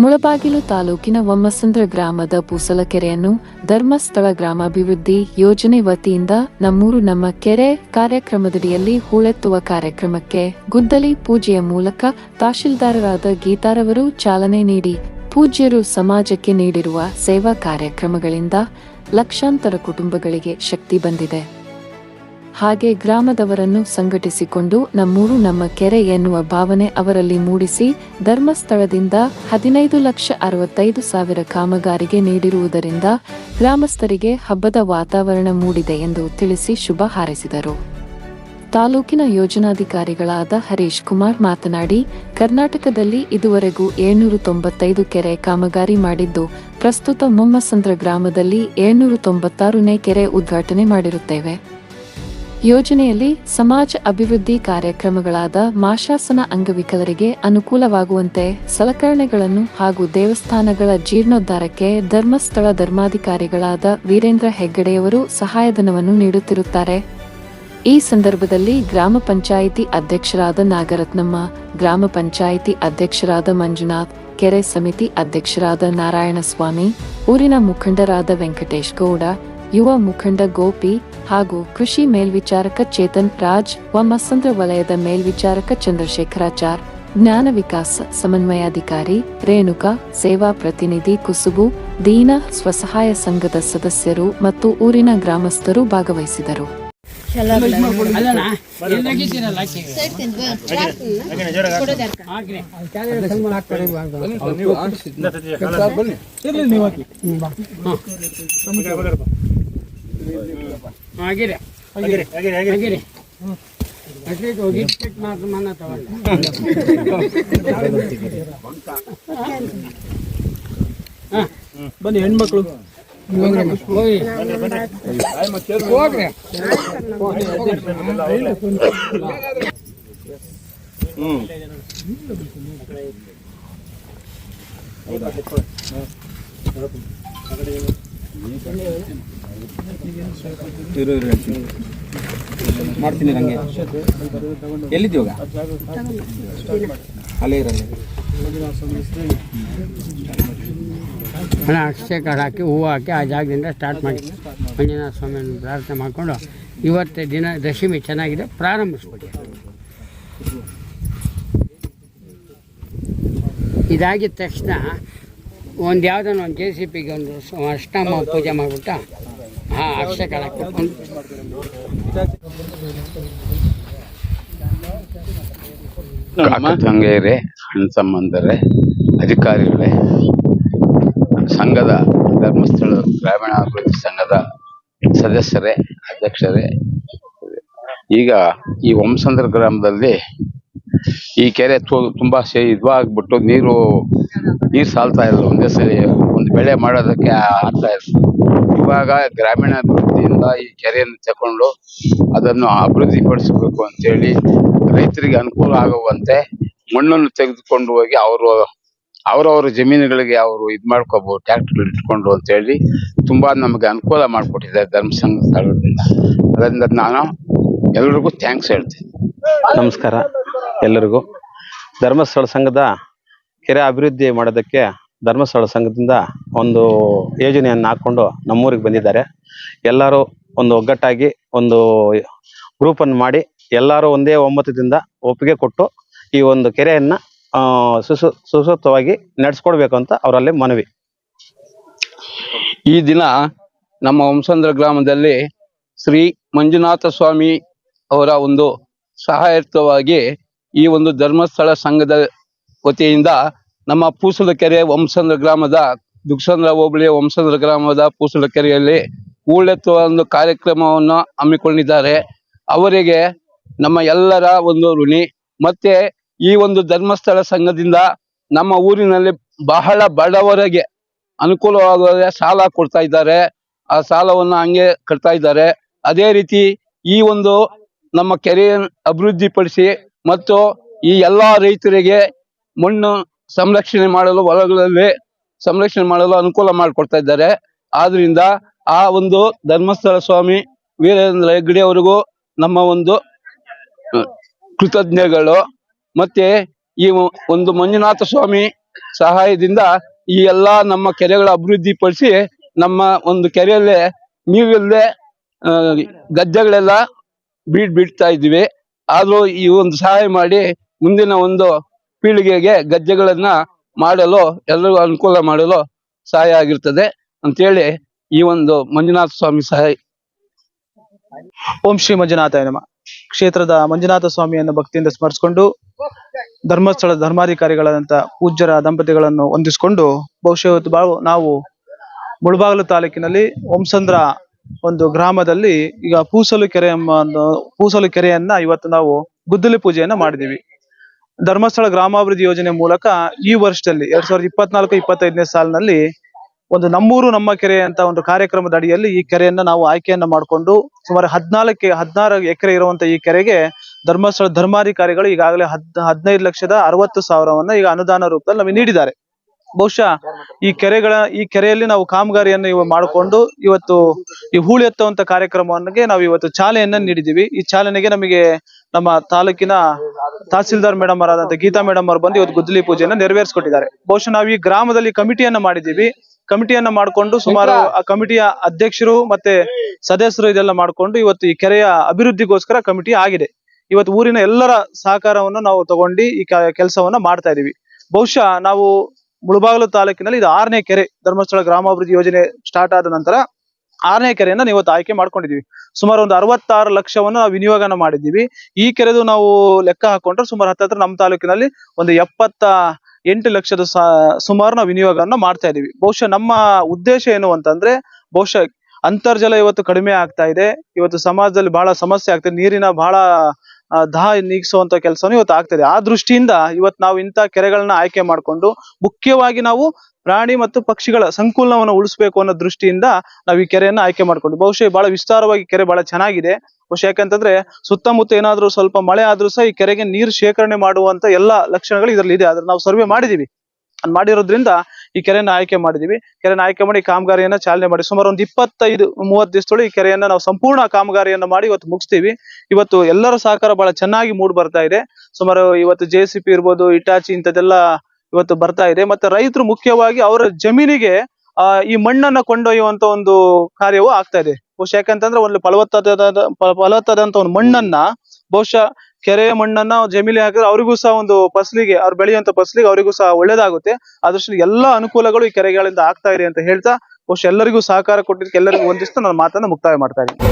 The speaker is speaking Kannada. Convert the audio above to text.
ಮುಳಬಾಗಿಲು ತಾಲೂಕಿನ ವಮ್ಮಸಂದ್ರ ಗ್ರಾಮದ ಪೂಸಲಕೆರೆಯನ್ನು ಧರ್ಮಸ್ಥಳ ಗ್ರಾಮಾಭಿವೃದ್ಧಿ ಯೋಜನೆ ವತಿಯಿಂದ ನಮ್ಮೂರು ನಮ್ಮ ಕೆರೆ ಕಾರ್ಯಕ್ರಮದಡಿಯಲ್ಲಿ ಹೂಳೆತ್ತುವ ಕಾರ್ಯಕ್ರಮಕ್ಕೆ ಗುದ್ದಲಿ ಪೂಜೆಯ ಮೂಲಕ ತಹಶೀಲ್ದಾರರಾದ ಗೀತಾರವರು ಚಾಲನೆ ನೀಡಿ ಪೂಜ್ಯರು ಸಮಾಜಕ್ಕೆ ನೀಡಿರುವ ಸೇವಾ ಕಾರ್ಯಕ್ರಮಗಳಿಂದ ಲಕ್ಷಾಂತರ ಕುಟುಂಬಗಳಿಗೆ ಶಕ್ತಿ ಬಂದಿದೆ. ಹಾಗೆ ಗ್ರಾಮದವರನ್ನು ಸಂಘಟಿಸಿಕೊಂಡು ನಮ್ಮೂರು ನಮ್ಮ ಕೆರೆ ಎನ್ನುವ ಭಾವನೆ ಅವರಲ್ಲಿ ಮೂಡಿಸಿ ಧರ್ಮಸ್ಥಳದಿಂದ ಹದಿನೈದು ಲಕ್ಷ ಅರವತ್ತೈದು ಸಾವಿರ ಕಾಮಗಾರಿಗೆ ನೀಡಿರುವುದರಿಂದ ಗ್ರಾಮಸ್ಥರಿಗೆ ಹಬ್ಬದ ವಾತಾವರಣ ಮೂಡಿದೆ ಎಂದು ತಿಳಿಸಿ ಶುಭ ಹಾರೈಸಿದರು. ತಾಲೂಕಿನ ಯೋಜನಾಧಿಕಾರಿಗಳಾದ ಹರೀಶ್ ಕುಮಾರ್ ಮಾತನಾಡಿ, ಕರ್ನಾಟಕದಲ್ಲಿ ಇದುವರೆಗೂ ಏಳ್ನೂರು ತೊಂಬತ್ತೈದು ಕೆರೆ ಕಾಮಗಾರಿ ಮಾಡಿದ್ದು, ಪ್ರಸ್ತುತ ಮೊಮ್ಮಸಂದ್ರ ಗ್ರಾಮದಲ್ಲಿ ಏಳ್ನೂರು ತೊಂಬತ್ತಾರನೇ ಕೆರೆ ಉದ್ಘಾಟನೆ ಮಾಡಿರುತ್ತೇವೆ. ಯೋಜನೆಯಲ್ಲಿ ಸಮಾಜ ಅಭಿವೃದ್ಧಿ ಕಾರ್ಯಕ್ರಮಗಳಾದ ಮಾಶಾಸನ ಅಂಗವಿಕಲರಿಗೆ ಅನುಕೂಲವಾಗುವಂತೆ ಸಲಕರಣೆಗಳನ್ನು ಹಾಗೂ ದೇವಸ್ಥಾನಗಳ ಜೀರ್ಣೋದ್ಧಾರಕ್ಕೆ ಧರ್ಮಸ್ಥಳ ಧರ್ಮಾಧಿಕಾರಿಗಳಾದ ವೀರೇಂದ್ರ ಹೆಗ್ಗಡೆಯವರು ಸಹಾಯಧನವನ್ನು ನೀಡುತ್ತಿರುತ್ತಾರೆ. ಈ ಸಂದರ್ಭದಲ್ಲಿ ಗ್ರಾಮ ಪಂಚಾಯಿತಿ ಅಧ್ಯಕ್ಷರಾದ ನಾಗರತ್ನಮ್ಮ, ಗ್ರಾಮ ಪಂಚಾಯಿತಿ ಅಧ್ಯಕ್ಷರಾದ ಮಂಜುನಾಥ್, ಕೆರೆ ಸಮಿತಿ ಅಧ್ಯಕ್ಷರಾದ ನಾರಾಯಣಸ್ವಾಮಿ, ಊರಿನ ಮುಖಂಡರಾದ ವೆಂಕಟೇಶ್ ಗೌಡ ಯುವ ಮುಖಂಡ ಗೋಪಿ ಹಾಗೂ ಕೃಷಿ ಮೇಲ್ವಿಚಾರಕ ಚೇತನ್ ರಾಜ್ ವಮಸಂದ್ರ ವಲಯದ ಮೇಲ್ವಿಚಾರಕ ಚಂದ್ರಶೇಖರಾಚಾರ್ ಜ್ಞಾನ ವಿಕಾಸ ಸಮನ್ವಯಾಧಿಕಾರಿ ರೇಣುಕಾ ಸೇವಾ ಪ್ರತಿನಿಧಿ ಕುಸುಬು ದೀನ ಸ್ವಸಹಾಯ ಸಂಘದ ಸದಸ್ಯರು ಮತ್ತು ಊರಿನ ಗ್ರಾಮಸ್ಥರು ಭಾಗವಹಿಸಿದರು. ಹಾಕ್ರಿ ಆಗಿರಿ ಆಗಿರಿ ಅಟ್ಲೀಸ್ಟ್ ಹೋಗಿ ಮಾತ್ರ ಮನ ತಗೊಂಡ. ಬನ್ನಿ ಹೆಣ್ಮಕ್ಳು. ಹೋಗ್ರಿ. ಹೇಳ್ತೀನಿ. ಮಾಡ್ತೀನಿ ನಂಗೆ. ಎಲ್ಲಿದ್ದೀವಾಗ ಅಲ್ಲೇ ಇರಲ್ಲ ಹಣ ಅಕ್ಷಯ ಕಾರ್ಡ್ ಹಾಕಿ, ಹೂವು ಹಾಕಿ ಆ ಜಾಗದಿಂದ ಸ್ಟಾರ್ಟ್ ಮಾಡಿ. ಮಂಜುನಾಥ ಸ್ವಾಮಿಯನ್ನು ಪ್ರಾರ್ಥನೆ ಮಾಡಿಕೊಂಡು ಇವತ್ತೇ ದಿನ ದಶಮಿ ಚೆನ್ನಾಗಿದೆ, ಪ್ರಾರಂಭಿಸ್ಬಿಡಿ. ಇದಾಗಿದ ತಕ್ಷಣ ಒಂದು ಯಾವುದನ್ನ ಒಂದು ಜೆ ಸಿ ಪಿಗೆ ಒಂದು ಅಷ್ಟಮ ಪೂಜೆ ಮಾಡಿಬಿಟ್ಟು. ಹಾಂ ಹಾಕ್ಬಿಟ್ಟು ಹಣ್ಣು ತಂಗಿಯರೇ, ಅಣ್ಣ ಸಂಬಂಧರೇ ಅಧಿಕಾರಿಗಳೇ ಸಂಘದ ಧರ್ಮಸ್ಥಳ ಗ್ರಾಮೀಣ ಅಭಿವೃದ್ಧಿ ಸಂಘದ ಸದಸ್ಯರೇ, ಅಧ್ಯಕ್ಷರೇ. ಈಗ ಈ ವಂಸಂದ್ರ ಗ್ರಾಮದಲ್ಲಿ ಈ ಕೆರೆ ತು- ತುಂಬಾ ಸೇ ಇದಾಗ್ಬಿಟ್ಟು ನೀರು ನೀರು ಸಾಲ್ತಾ ಇಲ್ಲ. ಒಂದೇ ಸರಿ ಒಂದು ಬೆಳೆ ಮಾಡೋದಕ್ಕೆ ಆಗ್ತಾ ಇಲ್ಲ. ಇವಾಗ ಗ್ರಾಮೀಣ ಅಭಿವೃದ್ಧಿಯಿಂದ ಈ ಕೆರೆಯನ್ನು ತಕೊಂಡು ಅದನ್ನು ಅಭಿವೃದ್ಧಿ ಪಡಿಸಬೇಕು ಅಂತೇಳಿ ರೈತರಿಗೆ ಅನುಕೂಲ ಆಗುವಂತೆ ಮಣ್ಣನ್ನು ತೆಗೆದುಕೊಂಡು ಹೋಗಿ ಅವರು, ಅವರವರ ಜಮೀನುಗಳಿಗೆ ಅವರು ಇದ್ ಮಾಡ್ಕೋಬಹುದು ಟ್ರ್ಯಾಕ್ಟರ್ ಇಟ್ಕೊಂಡು ಅಂತ ಹೇಳಿ ತುಂಬಾ ನಮಗೆ ಅನುಕೂಲ ಮಾಡಿಕೊಟ್ಟಿದ್ದಾರೆ ಧರ್ಮಸಂಘ ಸ್ಥಳದಿಂದ. ಅದರಿಂದ ನಾನು ಎಲ್ರಿಗೂ ಥ್ಯಾಂಕ್ಸ್ ಹೇಳ್ತೀನಿ. ನಮಸ್ಕಾರ. ಎಲ್ಲರಿಗೂ. ಧರ್ಮಸ್ಥಳ ಸಂಘದ ಕೆರೆ ಅಭಿವೃದ್ಧಿ ಮಾಡೋದಕ್ಕೆ ಧರ್ಮಸ್ಥಳ ಸಂಘದಿಂದ ಒಂದು ಯೋಜನೆಯನ್ನು ಹಾಕೊಂಡು ನಮ್ಮೂರಿಗೆ ಬಂದಿದ್ದಾರೆ. ಎಲ್ಲರೂ ಒಂದು ಒಗ್ಗಟ್ಟಾಗಿ ಒಂದು ಗ್ರೂಪನ್ನು ಮಾಡಿ ಎಲ್ಲರೂ ಒಂದೇ ಒಮ್ಮತದಿಂದ ಒಪ್ಪಿಗೆ ಕೊಟ್ಟು ಈ ಒಂದು ಕೆರೆಯನ್ನ ಸುಸು, ಸುಸೂತ್ರವಾಗಿ ನಡೆಸ್ಕೊಡ್ಬೇಕು ಅಂತ ಅವರಲ್ಲಿ ಮನವಿ. ಈ ದಿನ ನಮ್ಮ ವಂಸಂದ್ರ ಗ್ರಾಮದಲ್ಲಿ ಶ್ರೀ ಮಂಜುನಾಥ ಸ್ವಾಮಿ ಅವರ ಒಂದು ಸಹಾಯರ್ಥವಾಗಿ ಈ ಒಂದು ಧರ್ಮಸ್ಥಳ ಸಂಘದ ವತಿಯಿಂದ ನಮ್ಮ ಪೂಸಲ ಕೆರೆ ವಂಸಂದ್ರ ಗ್ರಾಮದ ದುಗ್ಸಂದ್ರ ಹೋಬಳಿಯ ವಂಸಂದ್ರ ಗ್ರಾಮದ ಪೂಸಲ ಕೆರೆಯಲ್ಲಿ ಹೂಳೆತ್ತುವ ಒಂದು ಕಾರ್ಯಕ್ರಮವನ್ನು ಹಮ್ಮಿಕೊಂಡಿದ್ದಾರೆ. ಅವರಿಗೆ ನಮ್ಮ ಎಲ್ಲರ ಒಂದು ಋಣಿ. ಮತ್ತೆ ಈ ಒಂದು ಧರ್ಮಸ್ಥಳ ಸಂಘದಿಂದ ನಮ್ಮ ಊರಿನಲ್ಲಿ ಬಹಳ ಬಡವರಿಗೆ ಅನುಕೂಲವಾಗುವ ಸಾಲ ಕೊಡ್ತಾ ಇದ್ದಾರೆ. ಆ ಸಾಲವನ್ನು ಹಂಗೆ ಕಟ್ತಾ ಇದ್ದಾರೆ. ಅದೇ ರೀತಿ ಈ ಒಂದು ನಮ್ಮ ಕೆರೆಯನ್ನು ಅಭಿವೃದ್ಧಿಪಡಿಸಿ ಮತ್ತು ಈ ಎಲ್ಲಾ ರೈತರಿಗೆ ಮಣ್ಣು ಸಂರಕ್ಷಣೆ ಮಾಡಲು, ಹೊಲಗಳಲ್ಲಿ ಸಂರಕ್ಷಣೆ ಮಾಡಲು ಅನುಕೂಲ ಮಾಡಿಕೊಡ್ತಾ ಇದ್ದಾರೆ. ಆದ್ರಿಂದ ಆ ಒಂದು ಧರ್ಮಸ್ಥಳ ಸ್ವಾಮಿ ವೀರೇಂದ್ರ ಹೆಗ್ಗಡೆ ಅವರಿಗೂ ನಮ್ಮ ಒಂದು ಕೃತಜ್ಞಗಳು ಮತ್ತೆ ಈ ಒಂದು ಮಂಜುನಾಥ ಸ್ವಾಮಿ ಸಹಾಯದಿಂದ ಈ ಎಲ್ಲಾ ನಮ್ಮ ಕೆರೆಗಳ ಅಭಿವೃದ್ಧಿ ಪಡಿಸಿ ನಮ್ಮ ಒಂದು ಕೆರೆಯಲ್ಲೇ ನೀವಿಲ್ಲದೆ ಗದ್ದೆಗಳೆಲ್ಲ ಬೀಡ್ ಬಿಡ್ತಾ ಇದ್ವಿ ಆದ್ರೂ ಈ ಒಂದು ಸಹಾಯ ಮಾಡಿ ಮುಂದಿನ ಒಂದು ಪೀಳಿಗೆಗೆ ಗದ್ದೆಗಳನ್ನ ಮಾಡಲು ಎಲ್ಲರಿಗೂ ಅನುಕೂಲ ಮಾಡಲು ಸಹಾಯ ಆಗಿರ್ತದೆ ಅಂತೇಳಿ ಈ ಒಂದು ಮಂಜುನಾಥ ಸ್ವಾಮಿ ಸಹಾಯ. ಓಂ ಶ್ರೀ ಮಂಜುನಾಥ ನಮ. ಕ್ಷೇತ್ರದ ಮಂಜುನಾಥ ಸ್ವಾಮಿಯನ್ನು ಭಕ್ತಿಯಿಂದ ಸ್ಮರಿಸಿಕೊಂಡು, ಧರ್ಮಸ್ಥಳ ಧರ್ಮಾಧಿಕಾರಿಗಳಾದಂತ ಪೂಜ್ಯರ ದಂಪತಿಗಳನ್ನು ಹೊಂದಿಸಿಕೊಂಡು ಬಹುಶಃ ನಾವು ಮುಳಬಾಗಿಲು ತಾಲೂಕಿನಲ್ಲಿ ಓಂಸಂದ್ರ ಒಂದು ಗ್ರಾಮದಲ್ಲಿ ಈಗ ಪೂಸಲು ಕೆರೆ ಎಂಬ ಒಂದು, ಪೂಸಲು ಕೆರೆಯನ್ನ ಇವತ್ತು ನಾವು ಗುದ್ದಲಿ ಪೂಜೆಯನ್ನ ಮಾಡಿದೀವಿ. ಧರ್ಮಸ್ಥಳ ಗ್ರಾಮಾಭಿವೃದ್ಧಿ ಯೋಜನೆ ಮೂಲಕ ಈ ವರ್ಷದಲ್ಲಿ, ಎರಡ್ ಸಾವಿರದ ಇಪ್ಪತ್ನಾಲ್ಕು, ಇಪ್ಪತ್ತೈದನೇ ಸಾಲಿನಲ್ಲಿ ಒಂದು ನಮ್ಮೂರು ನಮ್ಮ ಕೆರೆ ಅಂತ ಒಂದು ಕಾರ್ಯಕ್ರಮದ ಅಡಿಯಲ್ಲಿ ಈ ಕೆರೆಯನ್ನ ನಾವು ಆಯ್ಕೆಯನ್ನ ಮಾಡಿಕೊಂಡು ಸುಮಾರು ಹದಿನಾಲ್ಕು, ಹದಿನಾರು ಎಕರೆ ಇರುವಂತ ಈ ಕೆರೆಗೆ ಧರ್ಮಸ್ಥಳ ಧರ್ಮಾಧಿಕಾರಿಗಳು ಈಗಾಗಲೇ ಹದ್, ಹದಿನೈದು ಲಕ್ಷದ ಅರವತ್ತು ಸಾವಿರವನ್ನ ಈಗ ಅನುದಾನ ರೂಪದಲ್ಲಿ ನಮಗೆ ನೀಡಿದ್ದಾರೆ. ಬಹುಶಃ ಈ ಕೆರೆಗಳ ಈ ಕೆರೆಯಲ್ಲಿ ನಾವು ಕಾಮಗಾರಿಯನ್ನು ಇವ ಮಾಡಿಕೊಂಡು ಇವತ್ತು ಈ ಹೂಳು ಎತ್ತುವಂತ ಕಾರ್ಯಕ್ರಮವನ್ನಗೆ ನಾವು ಇವತ್ತು ಚಾಲನೆಯನ್ನ ನೀಡಿದ್ದೀವಿ. ಈ ಚಾಲನೆಗೆ ನಮಗೆ ನಮ್ಮ ತಾಲೂಕಿನ ತಹಸೀಲ್ದಾರ್ ಮೇಡಮ್ ಅವರಾದಂತ ಗೀತಾ ಮೇಡಮ್ ಅವರು ಬಂದು ಇವತ್ತು ಗುದ್ದಲಿ ಪೂಜೆಯನ್ನ ನೆರವೇರಿಸಿಕೊಟ್ಟಿದ್ದಾರೆ. ಬಹುಶಃ ನಾವು ಈ ಗ್ರಾಮದಲ್ಲಿ ಕಮಿಟಿಯನ್ನ ಮಾಡಿದ್ದೀವಿ. ಕಮಿಟಿಯನ್ನ ಮಾಡಿಕೊಂಡು ಸುಮಾರು ಆ ಕಮಿಟಿಯ ಅಧ್ಯಕ್ಷರು ಮತ್ತೆ ಸದಸ್ಯರು ಇದೆಲ್ಲ ಮಾಡಿಕೊಂಡು ಇವತ್ತು ಈ ಕೆರೆಯ ಅಭಿವೃದ್ಧಿಗೋಸ್ಕರ ಕಮಿಟಿ ಆಗಿದೆ. ಇವತ್ತು ಊರಿನ ಎಲ್ಲರ ಸಹಕಾರವನ್ನು ನಾವು ತಗೊಂಡು ಈ ಕೆಲಸವನ್ನ ಮಾಡ್ತಾ ಇದೀವಿ. ಬಹುಶಃ ನಾವು ಮುಳಬಾಗಿಲು ತಾಲೂಕಿನಲ್ಲಿ ಇದು ಆರನೇ ಕೆರೆ ಧರ್ಮಸ್ಥಳ ಗ್ರಾಮಾಭಿವೃದ್ಧಿ ಯೋಜನೆ ಸ್ಟಾರ್ಟ್ ಆದ ನಂತರ ಆರನೇ ಕೆರೆಯನ್ನ ನಾವು ಇವತ್ತು ಆಯ್ಕೆ ಮಾಡ್ಕೊಂಡಿದೀವಿ ಸುಮಾರು ಒಂದು ಅರವತ್ತಾರು ಲಕ್ಷವನ್ನು ನಾವು ವಿನಿಯೋಗನ ಮಾಡಿದ್ದೀವಿ. ಈ ಕೆರೆದು ನಾವು ಲೆಕ್ಕ ಹಾಕೊಂಡ್ರೆ ಸುಮಾರು ಹತ್ತತ್ರ ನಮ್ಮ ತಾಲೂಕಿನಲ್ಲಿ ಒಂದು ಎಪ್ಪತ್ತ ಎಂಟು ಲಕ್ಷದ ಸುಮಾರು ನಾವು ವಿನಿಯೋಗವನ್ನು ಮಾಡ್ತಾ ಇದೀವಿ. ಬಹುಶಃ ನಮ್ಮ ಉದ್ದೇಶ ಏನು ಅಂತಂದ್ರೆ ಬಹುಶಃ ಅಂತರ್ಜಲ ಇವತ್ತು ಕಡಿಮೆ ಆಗ್ತಾ ಇದೆ. ಇವತ್ತು ಸಮಾಜದಲ್ಲಿ ಬಹಳ ಸಮಸ್ಯೆ ಆಗ್ತಿದೆ. ನೀರಿನ ಬಹಳ ದಾಹ ನೀಗಿಸುವಂತ ಕೆಲಸನೂ ಇವತ್ತು ಆಗ್ತಿದೆ. ಆ ದೃಷ್ಟಿಯಿಂದ ಇವತ್ತು ನಾವು ಇಂತ ಕೆರೆಗಳನ್ನ ಆಯ್ಕೆ ಮಾಡಿಕೊಂಡು ಮುಖ್ಯವಾಗಿ ನಾವು ಪ್ರಾಣಿ ಮತ್ತು ಪಕ್ಷಿಗಳ ಸಂಕುಲನವನ್ನು ಉಳಿಸ್ಬೇಕು ಅನ್ನೋ ದೃಷ್ಟಿಯಿಂದ ನಾವು ಈ ಕೆರೆಯನ್ನ ಆಯ್ಕೆ ಮಾಡ್ಕೊಂಡು, ಬಹುಶಃ ಬಹಳ ವಿಸ್ತಾರವಾಗಿ ಕೆರೆ ಬಹಳ ಚೆನ್ನಾಗಿದೆ. ಬಹುಶಃ ಯಾಕಂತಂದ್ರೆ ಸುತ್ತಮುತ್ತ ಏನಾದ್ರೂ ಸ್ವಲ್ಪ ಮಳೆ ಆದ್ರೂ ಸಹ ಈ ಕೆರೆಗೆ ನೀರು ಶೇಖರಣೆ ಮಾಡುವಂತ ಎಲ್ಲಾ ಲಕ್ಷಣಗಳು ಇದರಲ್ಲಿ ಇದೆ. ಆದ್ರೆ ನಾವು ಸರ್ವೆ ಮಾಡಿದೀವಿ. ಅದ್ ಮಾಡಿರೋದ್ರಿಂದ ಈ ಕೆರೆಯನ್ನ ಆಯ್ಕೆ ಮಾಡಿದೀವಿ. ಕೆರೆನ ಆಯ್ಕೆ ಮಾಡಿ ಕಾಮಗಾರಿಯನ್ನ ಚಾಲನೆ ಮಾಡಿ ಸುಮಾರು ಒಂದು ಇಪ್ಪತ್ತೈದು, ಮೂವತ್ತು ದಿವಸದೊಳಗೆ ಈ ಕೆರೆಯನ್ನ ನಾವು ಸಂಪೂರ್ಣ ಕಾಮಗಾರಿಯನ್ನ ಮಾಡಿ ಇವತ್ತು ಮುಗಿಸ್ತೀವಿ. ಇವತ್ತು ಎಲ್ಲರ ಸಹಕಾರ ಬಹಳ ಚೆನ್ನಾಗಿ ಮೂಡ್ ಬರ್ತಾ ಇದೆ. ಸುಮಾರು ಇವತ್ತು ಜೆ ಸಿ ಇರ್ಬೋದು ಇಟಾಚಿ ಇಂಥದ್ದೆಲ್ಲ ಇವತ್ತು ಬರ್ತಾ ಇದೆ. ಮತ್ತೆ ರೈತರು ಮುಖ್ಯವಾಗಿ ಅವರ ಜಮೀನಿಗೆ, ಆ, ಈ ಮಣ್ಣನ್ನ ಕೊಂಡೊಯ್ಯುವಂತ ಒಂದು ಕಾರ್ಯವೂ ಆಗ್ತಾ ಇದೆ. ಬಹುಶಃ ಯಾಕಂತಂದ್ರೆ ಒಂದು ಫಲವತ್ತಾದ ಫಲ- ಫಲವತ್ತಾದಂತ ಒಂದು ಮಣ್ಣನ್ನ ಬಹುಶಃ ಕೆರೆಯ ಮಣ್ಣನ್ನ ಜಮೀಲಿ ಹಾಕಿದ್ರೆ ಅವರಿಗೂ ಸಹ ಒಂದು ಫಸಲಿಗೆ, ಅವ್ರು ಬೆಳೆಯುವಂತ ಫಸಲಿಗೆ ಅವರಿಗೂ ಸಹ ಒಳ್ಳೇದಾಗುತ್ತೆ. ಆದಷ್ಟು ಎಲ್ಲಾ ಅನುಕೂಲಗಳು ಈ ಕೆರೆಗಳಿಂದ ಆಗ್ತಾ ಇದೆ ಅಂತ ಹೇಳ್ತಾ, ಬಹುಶಃ ಎಲ್ಲರಿಗೂ ಸಹಕಾರ ಕೊಟ್ಟಿದ್ದಕ್ಕೆ ಎಲ್ಲರಿಗೂ ಒಂದಿಷ್ಟು ನನ್ನ ಮಾತನ್ನ ಮುಕ್ತಾಯ ಮಾಡ್ತಾ ಇದ್ದೀನಿ.